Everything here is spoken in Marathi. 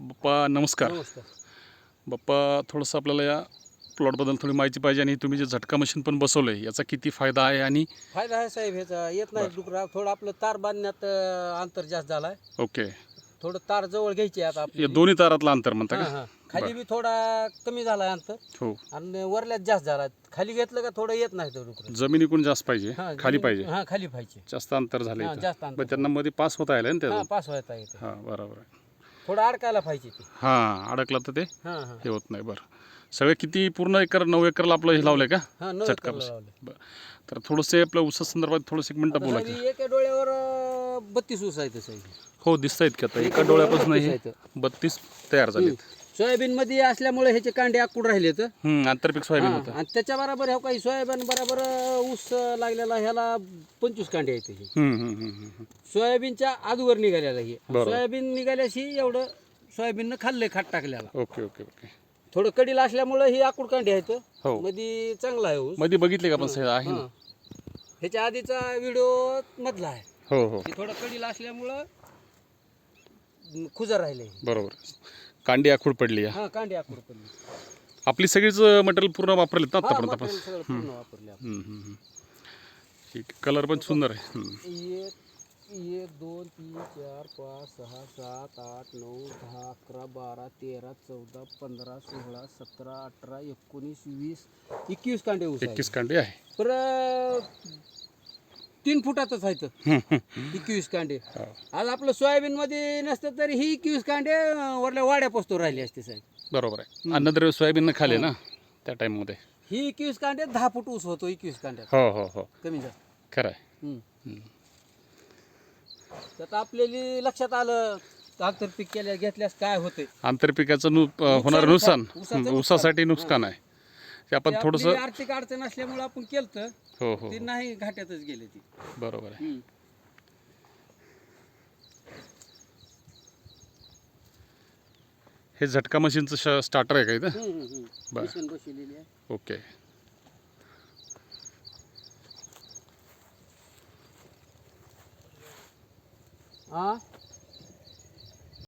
बाप्पा नमस्कार. बाप्पा थोडंसं आपल्याला या प्लॉटबद्दल थोडी माहिती पाहिजे आणि तुम्ही जे झटका मशीन पण बसवलं आहे याचा किती फायदा आहे आणि फायदा आहे साहेब ह्याचा येत नाही डुकरा. थोडं आपलं तार बांधण्यात अं, अंतर जास्त झालाय. ओके. थोडं तार जवळ घ्यायची आता आपली. या दोन्ही तारातलं अंतर म्हणता हा, का? हा. खाली बी थोडा कमी झालाय अंतर. हो. आणि वरल्यात जास्त झाला खाली घेतलं का थोडं येत नाही तो डुकर. जमिनीकडून जास्त पाहिजे. हा, खाली जमीन- पाहिजे. हा खाली पाहिजे. जास्त अंतर झालं हा, इथं. जास्त अंतर त्यांना मध्ये पास होता आलं ना हा त्याचं पास व्हायचा येते हां बरोबर आहे. थोडं अडकायला पाहिजे ते. हां अडकलं तर ते. हा हा. हे होत नाही बरं. सगळे किती पूर्ण एकर नऊ एकरला आपलं हे लावलंय का? हा नऊ झटका एकरला बस. लावले. बरं. तर थोडंसं आपल्या ऊसा संदर्भात थोडंसं एक मिनटं आता बोला साहेब, एका डोळ्यावर अं, बत्तीस ऊस आहे साहेब हो दिसत आहेत की आता. एका डोळ्यापासून हे बत्तीस तयार झाले सोयाबीन मध्ये असल्यामुळे ह्याचे कांडे आखूड राहिले तर हम्म आंतरपीक सोयाबीन होतं. आणि त्याच्या बरोबर ह्या काही सोयाबीन बरोबर ऊस लागलेला ह्याला पंचवीस कांडे आहेत हे. हम्म, हम्म, हम्म, हम्म. सोयाबीनच्या आजूवर निघालेला हे. बरोबर. सोयाबीन निघाल्याशी एवढं सोयाबीननं खाल्लंय खाट टाकल्याला. Okay okay okay. थोडं कडीला असल्यामुळं ही आकुड कांडे आहेत. हो. मध्ये चांगला आहे ऊस. मध्ये बघितले का आपण साहेब? आहे ना. हा. ह्याच्या आधीचा व्हिडिओ मधला आहे. हो हो. थोडं कडीला असल्यामुळं खुजर राहिले. बरोबर. कांडी आखूड पडली आहे. हा कांडे आकुड पडली आपली सगळीच मटेरियल पूर्ण वापरलेत ना हा, आतापर्यंत आपण material सगळं पूर्ण वापरले आपण. हम्म, हम्म, हम्म. ठीक कलर पण सुंदर आहे हम्म. एक एक दोन तीन चार पाच सहा सात आठ नऊ दहा अकरा बारा तेरा चौदा पंधरा सोळा सतरा अठरा एकोणीस वीस एकवीस कांडे ऊस आहे एकवीस कांडी आहे पर तीन फुटातच आहेत. एकवीस कांडे. हो. आज आपलं सोयाबीन मध्ये नसतं तरी ही एकवीस कांडे वरल्या वाड्या पोचतो राहिली असते साहेब. बरोबर आहे. अन्नद्रव्य सोयाबीन खाले ना त्या टाईममध्ये. ही एकवीस कांडे दहा फूट ऊस होतो एकवीस कांड्यात. हो हो हो. कमी जास्त. खरं आहे. त्यात आपल्याला लक्षात आलं आंतर पीक केल्या घेतल्यास काय होते आंतरपिकाचं होणारं नुकसान. ऊसासाठी नुकसान आहे. ते आपण थोडंसं आर्थिक अडचण असल्यामुळे आपण केलं हो हो ते नाही घाट्यातच गेले ती. बरोबर आहे. हे झटका मशीनचं स्टार्टर आहे का इथं? बरं. मिशन बसवलेली आहे. ओके. हा?